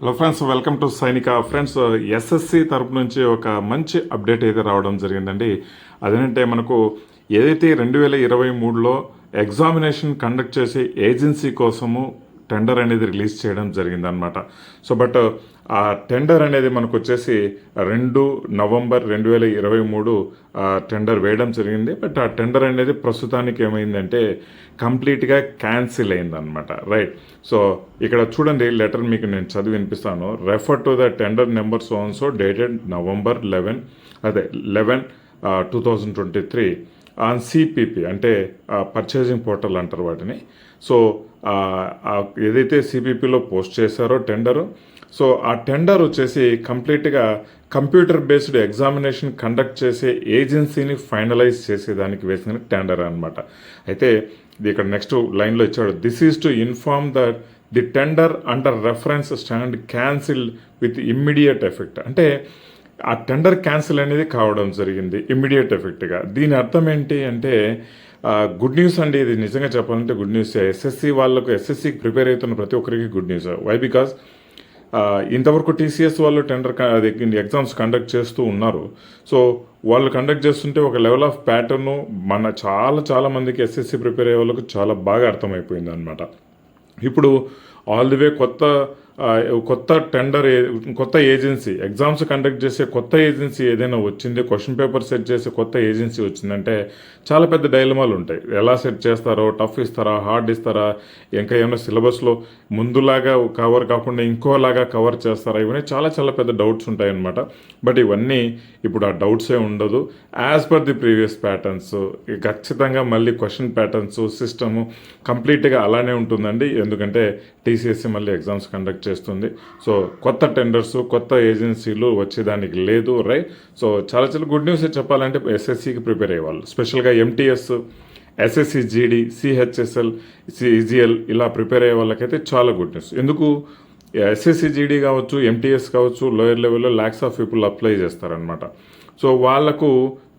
Hello friends welcome to Sainika friends S S C తరపు నుంచి ఒక మంచి అప్డేట్ అయితే రావడం జరిగిందండి. అదేంటంటే మనకు ఏదైతే రెండు వేల ఇరవై మూడులో ఎగ్జామినేషన్ కండక్ట్ చేసే ఏజెన్సీ కోసము టెండర్ అనేది రిలీజ్ చేయడం జరిగిందనమాట సో బట్ ఆ టెండర్ అనేది మనకు వచ్చేసి రెండు నవంబర్ రెండు వేల ఇరవై మూడు టెండర్ వేయడం జరిగింది. బట్ ఆ టెండర్ అనేది ప్రస్తుతానికి ఏమైందంటే కంప్లీట్గా క్యాన్సిల్ అయిందనమాట రైట్. సో ఇక్కడ చూడండి లెటర్ మీకు నేను చదివి వినిపిస్తాను. Refer to the tender number so so dated November eleven అదే eleven two thousand twenty three. On C P P అంటే పర్చేసింగ్ పోర్టల్ అంటారు వాటిని. సో ఆ, ఏదైతే సిపిపిలో పోస్ట్ చేశారో టెండరు సో ఆ టెండర్ వచ్చేసి కంప్లీట్గా కంప్యూటర్ బేస్డ్ ఎగ్జామినేషన్ కండక్ట్ చేసే ఏజెన్సీని ఫైనలైజ్ చేసేదానికి వేసిన టెండర్ అనమాట అయితే ఇక్కడ నెక్స్ట్ లైన్లో ఇచ్చాడు. This is to inform that the tender under reference stand cancel with immediate effect అంటే ఆ టెండర్ క్యాన్సిల్ అనేది కావడం జరిగింది ఇమ్మీడియట్ ఎఫెక్ట్గా. దీని అర్థం ఏంటి అంటే గుడ్ న్యూస్ అండి ఇది నిజంగా చెప్పాలంటే గుడ్ న్యూస్. ఎస్ఎస్సి వాళ్ళకు ఎస్ఎస్సికి ప్రిపేర్ అవుతున్న ప్రతి ఒక్కరికి గుడ్ న్యూస్. వై? బికాస్ ఇంతవరకు టీసీఎస్ వాళ్ళు టెండర్ అది ఎగ్జామ్స్ కండక్ట్ చేస్తూ ఉన్నారు. సో వాళ్ళు కండక్ట్ చేస్తుంటే ఒక లెవెల్ ఆఫ్ ప్యాటర్ను మన చాలా చాలా మందికి ఎస్ఎస్సి ప్రిపేర్ అయ్యే వాళ్ళకు చాలా బాగా అర్థమైపోయింది అనమాట ఇప్పుడు ఆల్ ది వే కొత్త కొత్త టెండర్ ఏ- కొత్త ఏజెన్సీ ఎగ్జామ్స్ కండక్ట్ చేసే కొత్త ఏజెన్సీ ఏదైనా వచ్చింది క్వశ్చన్ పేపర్ సెట్ చేసే కొత్త ఏజెన్సీ వచ్చిందంటే చాలా పెద్ద డైలమాలు ఉంటాయి. ఎలా సెట్ చేస్తారో టఫ్ ఇస్తారా హార్డ్ ఇస్తారా ఇంకా ఏమైనా సిలబస్లో ముందులాగా కవర్ కాకుండా ఇంకోలాగా కవర్ చేస్తారా ఇవన్నీ చాలా చాలా పెద్ద డౌట్స్ ఉంటాయన్నమాట. బట్ ఇవన్నీ ఇప్పుడు ఆ డౌట్సే ఉండదు. As per the previous patterns ఖచ్చితంగా మళ్ళీ క్వశ్చన్ ప్యాటర్న్స్ సిస్టము కంప్లీట్గా అలానే ఉంటుందండి. ఎందుకంటే టీసీఎస్సీ మళ్ళీ ఎగ్జామ్స్ కండక్ట్ చేస్తుంది. సో కొత్త టెండర్స్ కొత్త ఏజెన్సీలు వచ్చేదానికి లేదు రైట్ సో చాలా చాలా గుడ్ న్యూస్ చెప్పాలంటే ఎస్ఎస్సికి ప్రిపేర్ అయ్యేవాళ్ళు. స్పెషల్గా M T S S S C G D C H S L C G L ఇలా ప్రిపేర్ అయ్యే వాళ్ళకైతే చాలా గుడ్ న్యూస్ ఎందుకు? ఎస్ఎస్సి జీడీ కావచ్చు ఎంటీఎస్ కావచ్చు లోయర్ లెవెల్లో ల్యాక్స్ ఆఫ్ పీపుల్ అప్లై చేస్తారనమాట సో వాళ్ళకు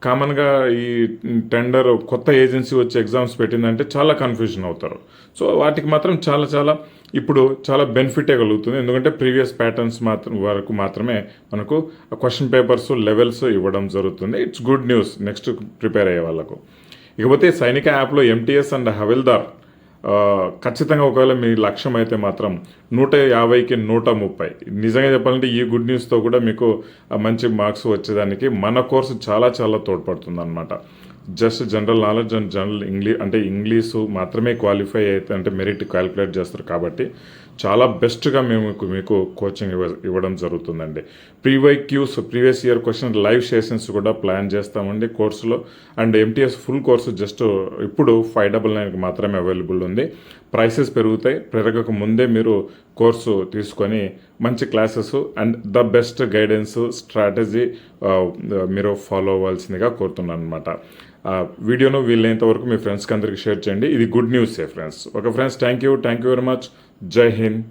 కామన్గా ఈ టెండర్ కొత్త ఏజెన్సీ వచ్చి ఎగ్జామ్స్ పెట్టిందంటే చాలా కన్ఫ్యూజన్ అవుతారు. సో వాటికి మాత్రం చాలా చాలా ఇప్పుడు చాలా బెనిఫిటే కలుగుతుంది. ఎందుకంటే ప్రీవియస్ ప్యాటర్న్స్ మాత్రం వరకు మాత్రమే మనకు క్వశ్చన్ పేపర్స్ లెవెల్స్ ఇవ్వడం జరుగుతుంది. It's good news. Next prepare అయ్యే వాళ్ళకు. ఇకపోతే సైనిక యాప్లో ఎంటీఎస్ అండ్ హవిల్దార్ ఖచ్చితంగా ఒకవేళ మీ లక్ష్యం అయితే మాత్రం నూట యాభైకి నూట ముప్పై. నిజంగా చెప్పాలంటే ఈ గుడ్ న్యూస్తో కూడా మీకు మంచి మార్క్స్ వచ్చేదానికి మన కోర్సు చాలా చాలా తోడ్పడుతుంది అనమాట just general knowledge and general English అంటే ఇంగ్లీషు మాత్రమే క్వాలిఫై అయితే అంటే మెరిట్ క్యాలిక్యులేట్ చేస్తారు కాబట్టి చాలా బెస్ట్గా మేము మీకు- కోచింగ్ ఇవ్వ ఇవ్వడం జరుగుతుందండి. Previous previous year question live sessions కూడా ప్లాన్ చేస్తామండి కోర్సులో and M T S full course just ఇప్పుడు ఫైవ్ డబల్ నైన్కి మాత్రమే అవైలబుల్ ఉంది. ప్రైసెస్ పెరుగుతాయి. పెరగక ముందే మీరు కోర్సు తీసుకొని మంచి classes and the best guidance strategy మీరు ఫాలో అవ్వాల్సిందిగా కోరుతున్నాను అనమాట వీడియోను వీలైనంత వరకు మీ ఫ్రెండ్స్కి అందరికీ షేర్ చేయండి. ఇది good న్యూసే friends okay friends thank you thank you very much జై హింద్.